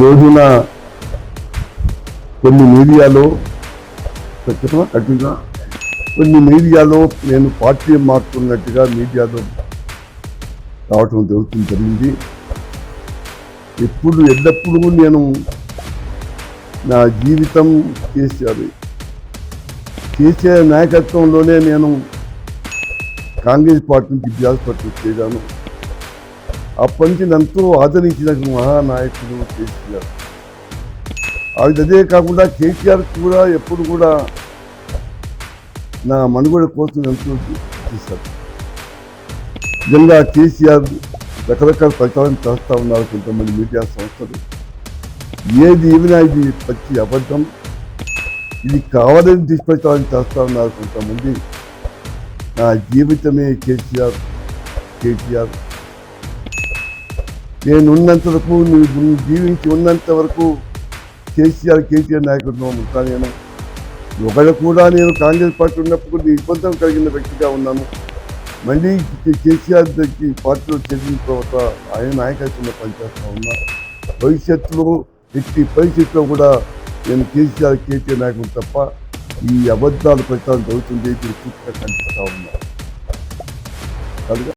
రోజున కొన్ని మీడియాలో చెప్పనా కట్టిగా కొన్ని మీడియాలో నేను పార్టీ మారుతున్నట్టుగా మీడియాలో రావటం జరుగుతుంది జరిగింది. ఎప్పుడు ఎల్లప్పుడూ నేను నా జీవితం కేసీఆర్ కేసీఆర్ నాయకత్వంలోనే నేను కాంగ్రెస్ పార్టీ నుంచి బీఆర్ఎస్ పార్టీ చేశాను అప్పటి నుంచి ఎంతో ఆదరించిన మహానాయకుడు కేసీఆర్. అది అదే కాకుండా కేసీఆర్ కూడా ఎప్పుడు కూడా నా మనుగడ కోసం ఎంతో చేశారు. నిజంగా కేసీఆర్ రకరకాల ప్రచారం చేస్తూ ఉన్నారు కొంతమంది మీడియా సంస్థలు. ఏది ఏమైనా ఇది పచ్చి అబద్ధం. ఇది కావాలని దుష్ప్రచారం చేస్తూ ఉన్నారు కొంతమంది. నా జీవితమే కేసీఆర్ కేసీఆర్. నేను ఉన్నంత వరకు నువ్వు జీవించి ఉన్నంత వరకు కేసీఆర్ కేసీఆర్ నాయకుడు ఉంటాను నేను. ఒకళ్ళు కూడా నేను కాంగ్రెస్ పార్టీ ఉన్నప్పుడు నీ ఇబ్బంది కలిగిన వ్యక్తిగా ఉన్నాను. మళ్ళీ కేసీఆర్ దగ్గర పార్టీలో చేరిన తర్వాత ఆయన నాయకత్వంలో పనిచేస్తూ ఉన్నా. భవిష్యత్తులో ఎట్టి పరిస్థితిలో కూడా నేను కేసీఆర్ కేసీఆర్ నాయకుడు తప్ప ఈ అబద్ధాలు ప్రచారం జరుగుతుంది ఇది పూర్తిగా కనిపిస్తా ఉన్నా.